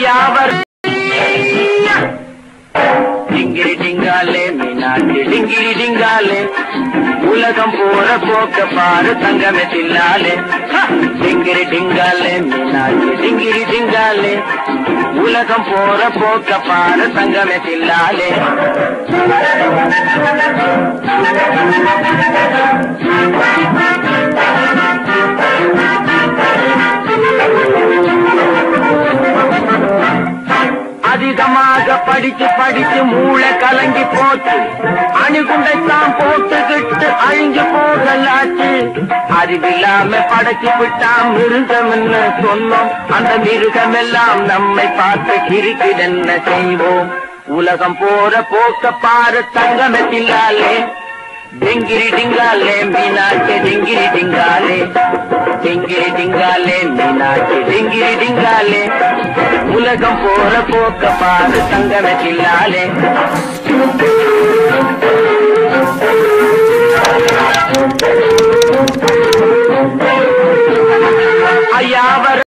யாவர் டிங்கிரி டிங்காலே மீனாட்சி டிங்கிரி டிங்காலே. உலகம் போற போக்க பாரு தங்கமே தின்னாலே டிங்கிரி டிங்காலே மீனாட்சி டிங்கிரி டிங்காலே. உலகம் போற போக்க பாரு தங்கமே தின்னாலே Thank you. கவனமாக படிச்சு படிச்சு மூளை கலங்கி போச்சு. அணுகுண்டைத்தான் போட்டுக்கிட்டு அழிஞ்சு போகலாச்சு. அறிவில்லாம படைச்சு விட்டா மிருகம்னு சொன்னோம்? அந்த மிருகம் எல்லாம் நம்மை பார்த்து கிரிக்கிடென்ன செய்வோம்? உலகம் போற போக்க பாரு தங்கமத்தில்லாலே டிங்கிரி டிங்காலே மீனாட்சி டிங்கிரி டிங்காலே டிங்கிரி டிங்காலே மீனாட்சி டிங்கிரி டிங்காலே உலகம் போற போக்க பாரு தங்கமத்தில்லாலே ஐயாவர்